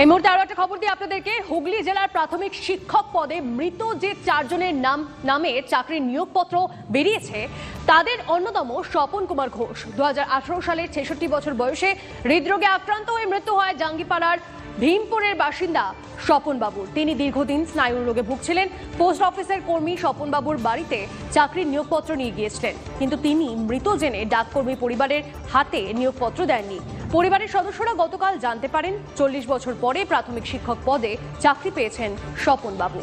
এই মুহূর্তে আরও একটা খবর দিই আপনাদেরকে। হুগলি জেলার প্রাথমিক শিক্ষক পদে মৃত যে চারজনের নাম, নামে চাকরির নিয়োগপত্র বেরিয়েছে, তাদের অন্যতম স্বপন কুমার ঘোষ। দু সালের ছেষট্টি বছর বয়সে হৃদরোগে আক্রান্ত হয়ে মৃত্যু হয় জাঙ্গিপাড়ার ভীমপুরের বাসিন্দা স্বপন বাবুর তিনি দীর্ঘদিন স্নায়ুর রোগে ভুগছিলেন। পোস্ট অফিসের কর্মী স্বপন বাবুর বাড়িতে চাকরির নিয়োগপত্র নিয়ে গিয়েছিলেন। কিন্তু তিনি মৃত জেনে ডাককর্মী পরিবারের হাতে নিয়োগপত্র দেননি। পরিবারের সদস্যরা গতকাল জানতে পারেন চল্লিশ বছর পরে প্রাথমিক শিক্ষক পদে চাকরি পেয়েছেন স্বপন বাবু।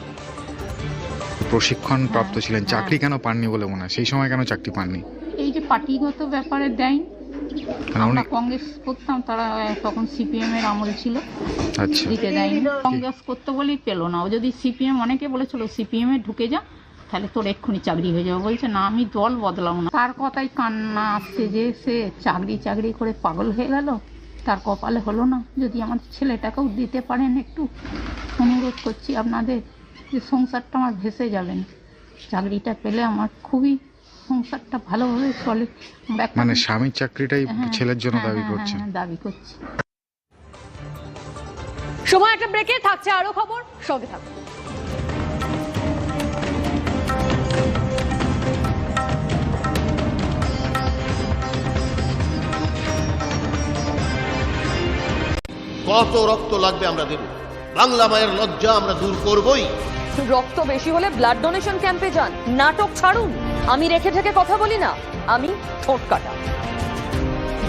প্রশিক্ষণ প্রাপ্ত ছিলেন চাকরি কেন পাননি বলে মনে হয়? সেই সময় কেন চাকরি পাননি? এই যে পার্টিগত ব্যাপারে দেয় মানে আমরা কংগ্রেস করতাম তারা তখন সিপিএম এর আমল ছিল। আচ্ছা। দিতে দেয়নি। কংগ্রেস করতে বলেই পেল না। ও যদি সিপিএম অনেকে বলেছিল সিপিএম এ ঢুকে যা তাহলে তোর এক্ষুনি চাকরি হয়ে যাবে। বলছে না আমি দল বদলাম না। তার কথাই কান্না আসছে যে সে চাকরি চাকরি করে পাগল হয়ে গেল। তার কপালে হলো না। যদি আমাদের ছেলেটাকেও দিতে পারেন একটু অনুরোধ করছি আপনাদের যে সংসারটা আমার ভেসে যাবেন। চাকরিটা পেলে আমার খুবই সংসারটা ভালোভাবে চলে। মানে স্বামীর চাকরিটাই হ্যাঁ, ছেলের জন্য হ্যাঁ, দাবি হ্যাঁ, করছেন হ্যাঁ, দাবি করছি। সময় একটা ব্রেকে থাকছে আরও খবর। সঙ্গে থাকুন। কত রক্ত লাগবে আমরা দেব। বাংলা মায়ের লজ্জা আমরা দূর করবই। রক্ত বেশি হলে ব্লাড ডোনেশন ক্যাম্পে যান। নাটক ছাড়ুন। আমি রেখে থেকে কথা বলি না। আমি ঠোঁট কাটা।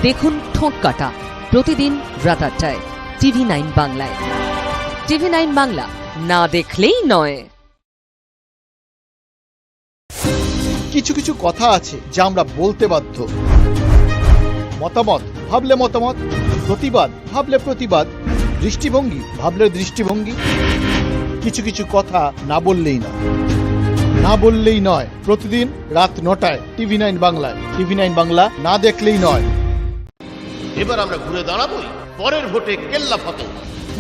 দেখুন ঠোঁট কাটা প্রতিদিন রাত আটটায় টিভি নাইন বাংলায়। টিভি নাইন বাংলা না দেখলেই নয়। কিছু কিছু কথা আছে যা আমরা বলতে বাধ্য। মতামত ভাবলে মতামত। প্রতিবাদ ভাবলে প্রতিবাদ দৃষ্টিভঙ্গি ভাবলে দৃষ্টিভঙ্গি। কিছু কিছু কথা না বললেই নয়। না বললেই নয় প্রতিদিন রাত নটায় টিভি নাইন বাংলায়। টিভি নাইন বাংলা না দেখলেই নয়। এবার আমরা ঘুরে দাঁড়াবই পরের ভোটে কেল্লা ফতে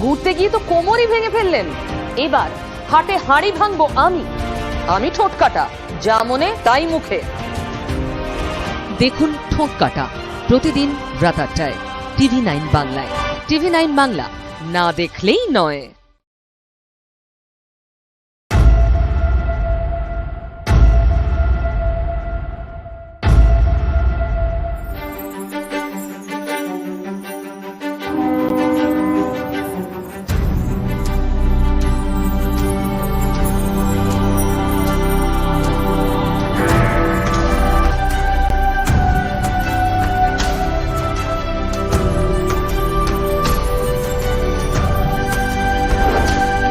ঘুরতে গিয়ে তো কোমরই ভেঙে ফেললেন। এবার হাটে হাঁড়ি ভাঙবো আমি। আমি ঠোঁট কাটা যা মনে তাই মুখে। দেখুন ঠোঁট কাটা প্রতিদিন রাত আটটায়। টিভি নাইন বাংলায়। টিভি নাইন বাংলা না দেখলেই নয়।